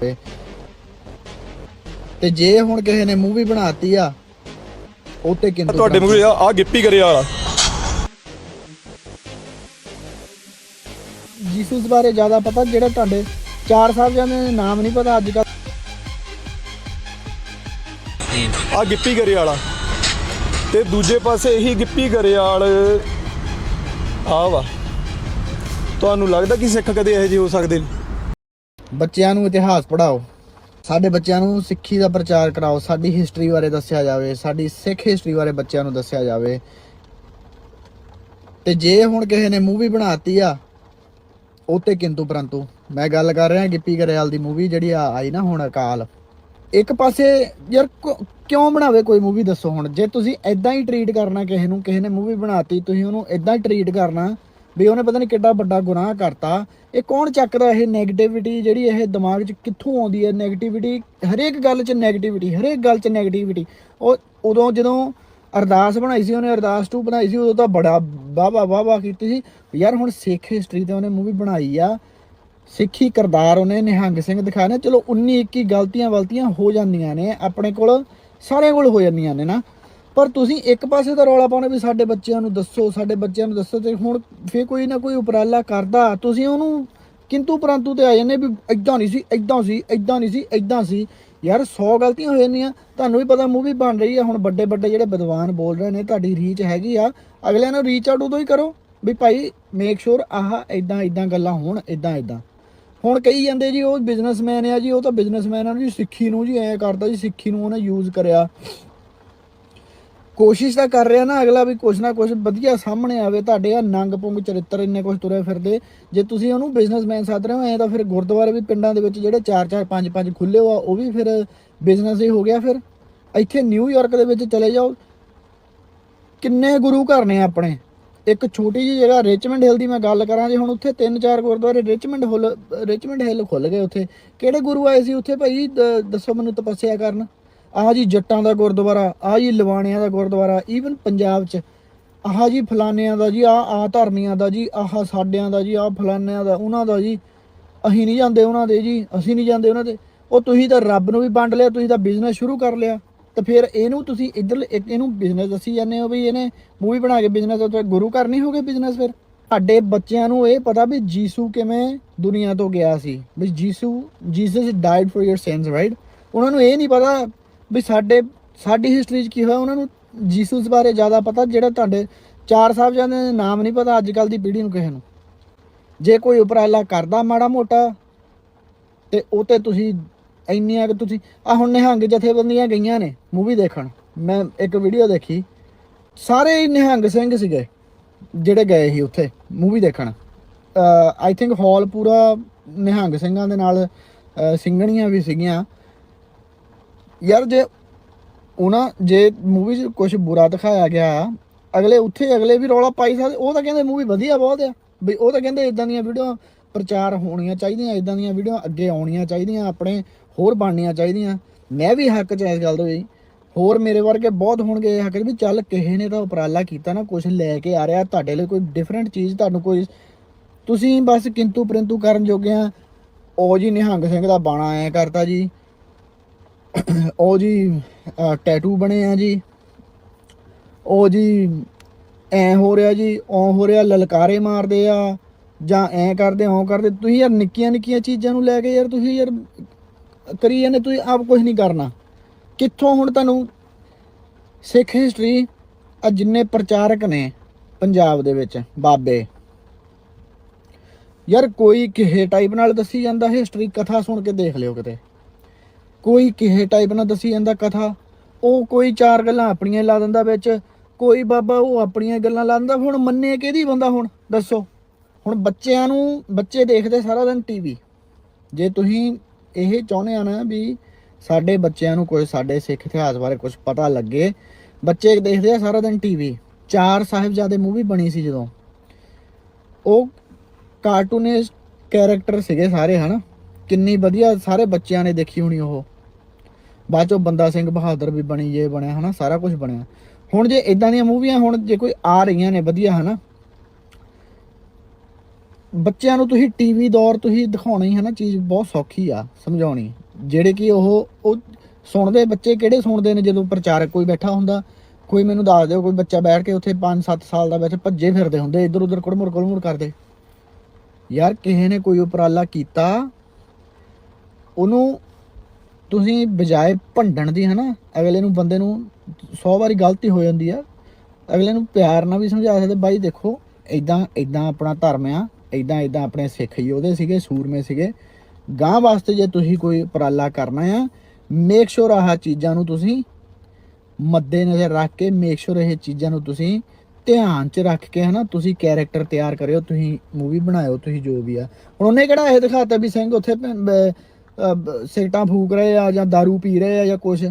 ਤੇ ਜੇ ਹੁਣ ਕਿਸੇ ਨੇ ਮੂਵੀ ਬਣਾਤੀ ਆ ਉਹ ਤੇ ਕਿੰਤੂ ਤੁਹਾਡੇ ਮੂਹਰੇ ਆ ਆਹ ਗਿੱਪੀ ਕਰਿਆ ਵਾਲਾ। ਜੀਸਸ ਬਾਰੇ ਜ਼ਿਆਦਾ ਪਤਾ ਜਿਹੜਾ ਤੁਹਾਡੇ ਚਾਰ ਸਾਹਿਬਜ਼ਾਦਿਆਂ ਦੇ ਨਾਮ ਨਹੀਂ ਪਤਾ ਅੱਜ ਕੱਲ ਆ ਗਿੱਪੀ ਕਰਿਆ ਵਾਲਾ। ਤੇ ਦੂਜੇ ਪਾਸੇ ਇਹੀ ਗਿੱਪੀ ਕਰਿਆਲ ਆ ਵਾ। ਤੁਹਾਨੂੰ ਲੱਗਦਾ ਕਿ ਸਿੱਖ ਕਦੇ ਇਹੋ ਜਿਹੇ ਹੋ ਸਕਦੇ ਨੇ? ਬੱਚਿਆਂ ਨੂੰ ਇਤਿਹਾਸ ਪੜ੍ਹਾਓ। ਸਾਡੇ ਬੱਚਿਆਂ ਨੂੰ ਸਿੱਖੀ ਦਾ ਪ੍ਰਚਾਰ ਕਰਾਓ। ਸਾਡੀ ਹਿਸਟਰੀ ਬਾਰੇ ਦੱਸਿਆ ਜਾਵੇ, ਸਾਡੀ ਸਿੱਖ ਹਿਸਟਰੀ ਬਾਰੇ ਬੱਚਿਆਂ ਨੂੰ ਦੱਸਿਆ ਜਾਵੇ। ਤੇ ਜੇ ਹੁਣ ਕਿਸੇ ਨੇ ਮੂਵੀ ਬਣਾਤੀ ਆ ਉਹ ਤੇ ਕਿੰਤੂ ਪਰੰਤੂ, ਮੈਂ ਗੱਲ ਕਰ ਰਿਹਾ ਗਿੱਪੀ ਗਰੇਵਾਲ ਦੀ ਮੂਵੀ ਜਿਹੜੀ ਆ ਆਈ ਨਾ ਹੁਣ ਅਕਾਲ। ਇੱਕ ਪਾਸੇ ਯਾਰ ਕਿਉਂ ਬਣਾਵੇ ਕੋਈ ਮੂਵੀ ਦੱਸੋ ਹੁਣ? ਜੇ ਤੁਸੀਂ ਐਦਾਂ ਹੀ ਟ੍ਰੀਟ ਕਰਨਾ ਕਿਸੇ ਨੂੰ, ਕਿਸੇ ਨੇ ਮੂਵੀ ਬਣਾਤੀ, ਤੁਸੀਂ ਉਹਨੂੰ ਐਦਾਂ ਹੀ ਟਰੀਟ ਕਰਨਾ ਵੀ ਉਹਨੇ ਪਤਾ ਨਹੀਂ ਕਿੱਡਾ ਵੱਡਾ ਗੁਨਾਹ ਕਰਤਾ। ਇਹ ਕੌਣ ਚੱਕਦਾ ਇਹ 네ਗੇਟਿਵਿਟੀ ਜਿਹੜੀ ਇਹ ਦਿਮਾਗ 'ਚ ਕਿੱਥੋਂ ਆਉਂਦੀ ਹੈ? 네ਗੇਟਿਵਿਟੀ ਹਰੇਕ ਗੱਲ 'ਚ 네ਗੇਟਿਵਿਟੀ ਹਰੇਕ ਗੱਲ 'ਚ 네ਗੇਟਿਵਿਟੀ ਉਹ ਉਦੋਂ ਜਦੋਂ ਅਰਦਾਸ ਬਣਾਈ ਸੀ, ਉਹਨੇ ਅਰਦਾਸ 2 ਬਣਾਈ ਸੀ, ਉਦੋਂ ਤਾਂ ਬੜਾ ਵਾਹਵਾ ਵਾਹ ਵਾਹ ਕੀਤੀ ਸੀ। ਯਾਰ ਹੁਣ ਸਿੱਖ ਹਿਸਟਰੀ ਤੇ ਉਹਨੇ ਮੂਵੀ ਬਣਾਈ ਆ। ਸਿੱਖੀ ਕਰਦਾਰ ਉਹਨੇ ਨਿਹੰਗ ਸਿੰਘ ਦਿਖਾਇਆ। ਚਲੋ 19 21 ਗਲਤੀਆਂ ਵਲਤੀਆਂ ਹੋ ਜਾਂਦੀਆਂ ਨੇ, ਆਪਣੇ ਕੋਲ, ਸਾਰਿਆਂ ਕੋਲ ਹੋ ਜਾਂਦੀਆਂ ਨੇ ਨਾ। ਪਰ ਤੁਸੀਂ ਇੱਕ ਪਾਸੇ ਤਾਂ ਰੌਲਾ ਪਾਉਣਾ ਵੀ ਸਾਡੇ ਬੱਚਿਆਂ ਨੂੰ ਦੱਸੋ, ਸਾਡੇ ਬੱਚਿਆਂ ਨੂੰ ਦੱਸੋ ਤੇ ਹੁਣ ਫੇਰ ਕੋਈ ਨਾ ਕੋਈ ਉਪਰਾਲਾ ਕਰਦਾ। ਤੁਸੀਂ ਉਹਨੂੰ ਕਿੰਤੂ ਪਰੰਤੂ ਤੇ ਆ ਜਾਂਦੇ ਵੀ ਇਦਾਂ ਨਹੀਂ ਸੀ ਇਦਾਂ ਸੀ ਇਦਾਂ ਨਹੀਂ ਸੀ ਇਦਾਂ ਸੀ। ਯਾਰ 100 ਗਲਤੀਆਂ ਹੋ ਜਾਂਦੀਆਂ, ਤੁਹਾਨੂੰ ਵੀ ਪਤਾ ਮੂਵੀ ਬਣ ਰਹੀ ਆ, ਹੁਣ ਵੱਡੇ ਵੱਡੇ ਜਿਹੜੇ ਵਿਦਵਾਨ ਬੋਲ ਰਹੇ ਨੇ, ਤੁਹਾਡੀ ਰੀਚ ਹੈਗੀ ਆ। ਅਗਲਿਆਂ ਨੂੰ ਰੀਚ ਆਊਟ ਉਦੋਂ ਹੀ ਕਰੋ ਵੀ ਭਾਈ ਮੇਕ ਸ਼ੋਰ ਆਹ ਇਦਾਂ ਇਦਾਂ ਗੱਲਾਂ ਹੋਣ ਇਦਾਂ ਇਦਾਂ ਹੁਣ ਕਹੀ ਜਾਂਦੇ ਜੀ, ਉਹ ਬਿਜ਼ਨਸਮੈਨ ਆ ਜੀ, ਉਹ ਤਾਂ ਬਿਜ਼ਨਸਮੈਨ ਆ ਜੀ, ਸਿੱਖੀ ਨੂੰ ਜੀ ਐ ਕਰਦਾ ਜੀ, ਸਿੱਖੀ ਨੂੰ ਉਹਨੇ ਯੂਜ਼ ਕਰਿਆ। ਕੋਸ਼ਿਸ਼ ਤਾਂ ਕਰ ਰਿਹਾ ਨਾ ਅਗਲਾ ਵੀ ਕੁਛ ਨਾ ਕੁਛ ਵਧੀਆ ਸਾਹਮਣੇ ਆਵੇ, ਤੁਹਾਡੇ ਆ ਨੰਗ ਪੁੰਗ ਚਰਿੱਤਰ ਇੰਨੇ ਕੁਛ ਤੁਰੇ ਫਿਰਦੇ। ਜੇ ਤੁਸੀਂ ਉਹਨੂੰ ਬਿਜ਼ਨਸਮੈਨ ਸਾਧ ਰਹੇ ਹੋ, ਐ ਤਾਂ ਫਿਰ ਗੁਰਦੁਆਰੇ ਵੀ ਪਿੰਡਾਂ ਦੇ ਵਿੱਚ ਜਿਹੜੇ 4 4 5 5 ਖੁੱਲੇ ਹੋ ਆ, ਉਹ ਵੀ ਫਿਰ ਬਿਜ਼ਨਸ ਹੀ ਹੋ ਗਿਆ ਫਿਰ। ਇੱਥੇ ਨਿਊਯਾਰਕ ਦੇ ਵਿੱਚ ਚਲੇ ਜਾਓ। ਕਿੰਨੇ ਗੁਰੂ ਘਰ ਨੇ ਆਪਣੇ? ਇੱਕ ਛੋਟੀ ਜਿਹੀ ਜਗ੍ਹਾ ਰਿਚਮੰਡ ਹਿੱਲ ਦੀ ਮੈਂ ਗੱਲ ਕਰਾਂ ਜੇ ਹੁਣ ਉੱਥੇ ਤਿੰਨ, ਚਾਰ ਗੁਰਦੁਆਰੇ ਰਿਚਮੰਡ ਹੁੱਲ ਰਿਚਮੰਡ ਹਿੱਲ ਖੁੱਲ ਗਏ ਉੱਥੇ। ਕਿਹੜੇ ਗੁਰੂ ਆਏ ਸੀ ਉੱਥੇ ਭਾਈ? ਦ- ਦੱਸੋ ਮੈਨੂੰ ਤਪੱਸਿਆ ਕਰਨ। ਆਹ ਜੀ ਜੱਟਾਂ ਦਾ ਗੁਰਦੁਆਰਾ, ਆਹ ਜੀ ਲਵਾਣਿਆਂ ਦਾ ਗੁਰਦੁਆਰਾ ਈਵਨ ਪੰਜਾਬ 'ਚ ਆਹ ਜੀ ਫਲਾਨਿਆਂ ਦਾ ਜੀ, ਆਹ ਆ ਧਰਮੀਆਂ ਦਾ ਜੀ, ਆਹ ਸਾਡਿਆਂ ਦਾ ਜੀ, ਆਹ ਫਲਾਨਿਆਂ ਦਾ, ਉਹਨਾਂ ਦਾ ਜੀ, ਅਸੀਂ ਨਹੀਂ ਜਾਂਦੇ ਉਹਨਾਂ ਦੇ ਜੀ, ਅਸੀਂ ਨਹੀਂ ਜਾਂਦੇ ਉਹਨਾਂ ਦੇ। ਉਹ ਤੁਸੀਂ ਤਾਂ ਰੱਬ ਨੂੰ ਵੀ ਵੰਡ ਲਿਆ, ਤੁਸੀਂ ਤਾਂ ਬਿਜ਼ਨਸ ਸ਼ੁਰੂ ਕਰ ਲਿਆ। ਤਾਂ ਫਿਰ ਇਹਨੂੰ ਤੁਸੀਂ ਇੱਧਰ ਇੱਕ ਇਹਨੂੰ ਬਿਜ਼ਨਸ ਦੱਸੀ ਜਾਂਦੇ ਹੋ ਵੀ ਇਹਨੇ ਮੂਵੀ ਬਣਾ ਕੇ ਬਿਜ਼ਨਸ ਤੇ ਗੁਰੂ ਘਰ ਨਹੀਂ ਹੋਗੇ ਬਿਜ਼ਨਸ ਫਿਰ। ਸਾਡੇ ਬੱਚਿਆਂ ਨੂੰ ਇਹ ਪਤਾ ਵੀ ਜੀਸੂ ਕਿਵੇਂ ਦੁਨੀਆ ਤੋਂ ਗਿਆ ਸੀ। ਵੀ Jesus Jesus died for your sins right ਉਹਨਾਂ ਨੂੰ ਇਹ ਨਹੀਂ ਪਤਾ ਵੀ ਸਾਡੇ ਸਾਡੀ ਹਿਸਟਰੀ 'ਚ ਕੀ ਹੋਇਆ ਉਹਨਾਂ ਨੂੰ ਜੀਸਸ ਬਾਰੇ ਜ਼ਿਆਦਾ ਪਤਾ ਜਿਹੜਾ ਤੁਹਾਡੇ ਚਾਰ ਸਾਹਿਬਜ਼ਾਦਿਆਂ ਦੇ ਨਾਮ ਨਹੀਂ ਪਤਾ ਅੱਜ ਕੱਲ ਦੀ ਪੀੜ੍ਹੀ ਨੂੰ ਕਿਸੇ ਨੂੰ। ਜੇ ਕੋਈ ਉਪਰਾਲਾ ਕਰਦਾ ਮਾੜਾ ਮੋਟਾ ਤੇ ਉਹ ਤੇ ਤੁਸੀਂ ਇੰਨੀਆਂ ਕਿ ਤੁਸੀਂ ਆ ਹੁਣ ਨਿਹੰਗ ਜਥੇਬੰਦੀਆਂ ਗਈਆਂ ਨੇ ਮੂਵੀ ਦੇਖਣ। ਮੈਂ ਇੱਕ ਵੀਡੀਓ ਦੇਖੀ। ਸਾਰੇ ਨਿਹੰਗ ਸਿੰਘ ਸੀਗੇ ਜਿਹੜੇ ਗਏ ਸੀ ਉੱਥੇ ਮੂਵੀ ਦੇਖਣ। ਆਈ ਥਿੰਕ ਹਾਲ ਪੂਰਾ ਨਿਹੰਗ ਸਿੰਘਾਂ ਦੇ ਨਾਲ ਅਹ, ਸਿੰਘਣੀਆਂ ਵੀ ਸੀਗੀਆਂ। ਯਾਰ ਜੇ ਉਹਨਾਂ ਜੇ ਮੂਵੀ 'ਚ ਕੁਝ ਬੁਰਾ ਦਿਖਾਇਆ ਗਿਆ, ਅਗਲੇ ਉੱਥੇ ਅਗਲੇ ਵੀ ਰੌਲਾ ਪਾਈ ਸਕਦੇ ਉਹ ਤਾਂ ਕਹਿੰਦੇ ਮੂਵੀ ਵਧੀਆ ਬਹੁਤ ਆ। ਬਈ ਉਹ ਤਾਂ ਕਹਿੰਦੇ ਇਦਾਂ ਦੀਆਂ ਵੀਡੀਓ ਪ੍ਰਚਾਰ ਹੋਣੀਆਂ ਚਾਹੀਦੀਆਂ ਇਦਾਂ ਦੀਆਂ ਵੀਡੀਓ ਅੱਗੇ ਆਉਣੀਆਂ ਚਾਹੀਦੀਆਂ, ਆਪਣੇ ਹੋਰ ਬਣਨੀਆਂ ਚਾਹੀਦੀਆਂ। ਮੈਂ ਵੀ ਹੱਕ 'ਚ ਇਸ ਗੱਲ ਦੇ ਵੀ ਹੋਰ ਮੇਰੇ ਵਰਗੇ ਬਹੁਤ ਹੋਣਗੇ ਇਹ ਹੱਕ ਵੀ ਚੱਲ ਕਿਸੇ ਨੇ ਤਾਂ ਉਪਰਾਲਾ ਕੀਤਾ ਨਾ ਕੁਝ ਲੈ ਕੇ ਆ ਰਿਹਾ, ਤੁਹਾਡੇ ਲਈ ਕੋਈ ਡਿਫਰੈਂਟ ਚੀਜ਼, ਤੁਹਾਨੂੰ ਕੋਈ ਤੁਸੀਂ ਬਸ ਕਿੰਤੂ ਪਰੰਤੂ ਕਰਨ ਜੋਗੇ ਆ। ਉਹ ਜੀ ਨਿਹੰਗ ਸਿੰਘ ਦਾ ਬਾਣਾ ਐ ਕਰਤਾ ਜੀ। ਉਹ ਜੀ ਟੈਟੂ ਬਣੇ ਆ ਜੀ। ਉਹ ਜੀ, ਐ ਹੋ ਰਿਹਾ ਜੀ ਉਹ ਹੋ ਰਿਹਾ, ਲਲਕਾਰੇ ਮਾਰਦੇ ਆ, ਜਾਂ ਐ ਕਰਦੇ ਉਹ ਕਰਦੇ। ਤੁਸੀਂ ਯਾਰ ਨਿੱਕੀਆਂ ਨਿੱਕੀਆਂ ਚੀਜ਼ਾਂ ਨੂੰ ਲੈ ਕੇ ਯਾਰ ਤੁਸੀਂ ਯਾਰ ਕਰੀ ਜਾਂਦੇ, ਤੁਸੀਂ ਆਪ ਕੁਝ ਨਹੀਂ ਕਰਨਾ। ਕਿੱਥੋਂ ਹੁਣ ਤੁਹਾਨੂੰ ਸਿੱਖ ਹਿਸਟਰੀ ਆ ਜਿੰਨੇ ਪ੍ਰਚਾਰਕ ਨੇ ਪੰਜਾਬ ਦੇ ਵਿੱਚ, ਬਾਬੇ। ਯਾਰ ਕੋਈ ਕਿਸੇ ਟਾਈਪ ਨਾਲ ਦੱਸੀ ਜਾਂਦਾ ਹਿਸਟਰੀ ਕਥਾ ਸੁਣ ਕੇ ਦੇਖ ਲਿਓ ਕਿਤੇ। ਕੋਈ ਕਿਸੇ ਟਾਈਪ ਨਾਲ ਦੱਸੀ ਜਾਂਦਾ ਕਥਾ, ਉਹ ਕੋਈ ਚਾਰ ਗੱਲਾਂ ਆਪਣੀਆਂ ਲਾ ਦਿੰਦਾ ਵਿੱਚ, ਕੋਈ ਬਾਬਾ ਉਹ ਆਪਣੀਆਂ ਗੱਲਾਂ ਲਾ ਦਿੰਦਾ, ਹੁਣ ਮੰਨੇ ਕਿਹਦੀ ਬੰਦਾ ਹੁਣ, ਦੱਸੋ। ਹੁਣ ਬੱਚਿਆਂ ਨੂੰ, ਬੱਚੇ ਦੇਖਦੇ ਸਾਰਾ ਦਿਨ ਟੀਵੀ ਜੇ ਤੁਸੀਂ ਇਹ ਚਾਹੁੰਦੇ ਆ ਨਾ ਵੀ ਸਾਡੇ ਬੱਚਿਆਂ ਨੂੰ ਕੋਈ ਸਾਡੇ ਸਿੱਖ ਇਤਿਹਾਸ ਬਾਰੇ ਕੁਝ ਪਤਾ ਲੱਗੇ, ਬੱਚੇ ਦੇਖਦੇ ਆ ਸਾਰਾ ਦਿਨ ਟੀਵੀ ਚਾਰ ਸਾਹਿਬਜ਼ਾਦੇ ਮੂਵੀ ਬਣੀ ਸੀ ਜਦੋਂ। ਉਹ ਕਾਰਟੂਨਿਸਟ ਕੈਰੈਕਟਰ ਸੀਗੇ ਸਾਰੇ, ਹਨਾ? ਕਿੰਨੀ ਵਧੀਆ ਸਾਰੇ ਬੱਚਿਆਂ ਨੇ ਦੇਖੀ ਹੋਣੀ ਉਹ। ਬਾਅਦ ਚੋਂ ਬੰਦਾ ਸਿੰਘ ਬਹਾਦਰ ਵੀ ਬਣੀ ਜੇ ਬਣਿਆ, ਹਨਾ, ਸਾਰਾ ਕੁਝ ਬਣਿਆ। ਹੁਣ ਜੇ ਇਦਾਂ ਦੀਆਂ ਮੂਵੀਆਂ ਹੁਣ ਜੇ ਕੋਈ ਆ ਰਹੀਆਂ ਨੇ ਵਧੀਆ, ਹਨਾ। ਬੱਚਿਆਂ ਨੂੰ ਤੁਸੀਂ ਟੀਵੀ ਦੌਰ ਤੁਸੀਂ ਦਿਖਾਉਣੀ ਹੈ ਨਾ ਚੀਜ਼ ਬਹੁਤ ਸੌਖੀ ਆ, ਸਮਝਾਉਣੀ। ਜਿਹੜੇ ਕਿ ਉਹ ਉਹ ਸੁਣਦੇ, ਬੱਚੇ ਕਿਹੜੇ ਸੁਣਦੇ ਨੇ ਜਦੋਂ ਪ੍ਰਚਾਰਕ ਕੋਈ ਬੈਠਾ ਹੁੰਦਾ, ਕੋਈ ਮੈਨੂੰ ਦੱਸ ਦਿਓ, ਕੋਈ ਬੱਚਾ ਬੈਠ ਕੇ ਉੱਥੇ 5-7 ਸਾਲ ਦਾ ਬੈਠੇ, ਭੱਜੇ ਫਿਰਦੇ ਹੁੰਦੇ ਇੱਧਰ ਉੱਧਰ ਕੁੜਮੁੜ ਕੁੜਮੁੜ ਕਰਦੇ। ਯਾਰ, ਕਿਸੇ ਨੇ ਕੋਈ ਉਪਰਾਲਾ ਕੀਤਾ ਉਹਨੂੰ ਤੁਸੀਂ ਬਜਾਏ ਭੰਡਣ ਦੀ, ਹਨਾ, ਅਗਲੇ ਨੂੰ ਬੰਦੇ ਨੂੰ 100 ਵਾਰੀ ਗਲਤੀ ਹੋ ਜਾਂਦੀ ਆ। ਅਗਲੇ ਨੂੰ ਪਿਆਰ ਨਾਲ ਵੀ ਸਮਝਾ ਸਕਦੇ, ਬਾਈ ਦੇਖੋ ਇਦਾਂ ਇਦਾਂ ਆਪਣਾ ਧਰਮ ਆ ਇਦਾਂ ਇਦਾਂ ਆਪਣੇ ਸਿੱਖ ਯੋਧੇ ਸੀਗੇ, ਸੂਰਮੇ ਸੀਗੇ। ਗਾਂ ਵਾਸਤੇ ਜੇ ਤੁਸੀਂ ਕੋਈ ਉਪਰਾਲਾ ਕਰਨਾ ਆ ਮੇਕ ਸ਼ੋਰ ਆਹ ਚੀਜ਼ਾਂ ਨੂੰ ਤੁਸੀਂ ਮੱਦੇ ਨਜ਼ਰ ਰੱਖ ਕੇ ਮੇਕ ਸ਼ੋਰ ਇਹ ਚੀਜ਼ਾਂ ਨੂੰ ਤੁਸੀਂ ਧਿਆਨ 'ਚ ਰੱਖ ਕੇ, ਹਨਾ, ਤੁਸੀਂ ਕੈਰੈਕਟਰ ਤਿਆਰ ਕਰਿਓ, ਤੁਸੀਂ ਮੂਵੀ ਬਣਾਇਓ, ਤੁਸੀਂ ਜੋ ਵੀ ਆ। ਹੁਣ ਉਹਨੇ ਕਿਹੜਾ ਇਹ ਦਿਖਾਤਾ ਵੀ ਸਿੰਘ ਉੱਥੇ ਭੈਣ- ਫੂਕ ਰਹੇ ਆ ਜਾਂ दारू ਪੀ ਰਹੇ ਆ ਜਾਂ ਕੁਛ।